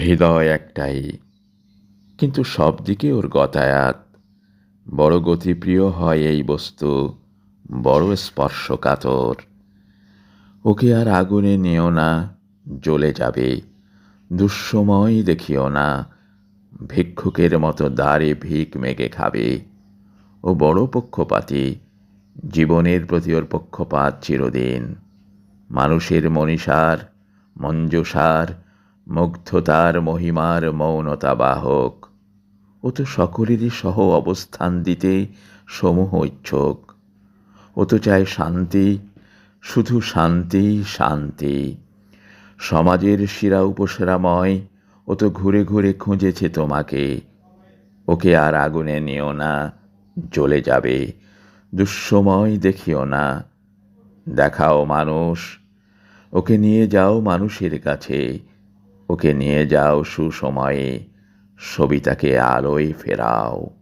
হৃদয় একটাই। কিন্তু সব দিকে ওর গতায়াত বড় গতিপ্রিয় হয় এই বস্তু, বড় স্পর্শকাতর। ওকে আর আগুনে নিও না, জ্বলে যাবে। দুঃসময় দেখিও না, ভিক্ষুকের মতো দাঁড়ে ভিক মেগে খাবে। ও বড় পক্ষপাতী, জীবনের প্রতি ওর পক্ষপাত চিরদিন। মানুষের মনীষার, মঞ্জুষার মুগ্ধতার মহিমার মৌনতা বাহক। ও তো সকলেরই সহ অবস্থান দিতে সমূহ ইচ্ছুক। ও তো চায় শান্তি, শুধু শান্তি শান্তি। সমাজের শিরা উপসেরাময়, ও তো ঘুরে ঘুরে খুঁজেছে তোমাকে। ওকে আর আগুনে নিও না, জ্বলে যাবে, দুঃসময় দেখিও না। দেখাও মানুষ, ওকে নিয়ে যাও মানুষের কাছে। ওকে নিয়ে যাও সুসময়ে সবিতাকে আলোয় ফেরাও।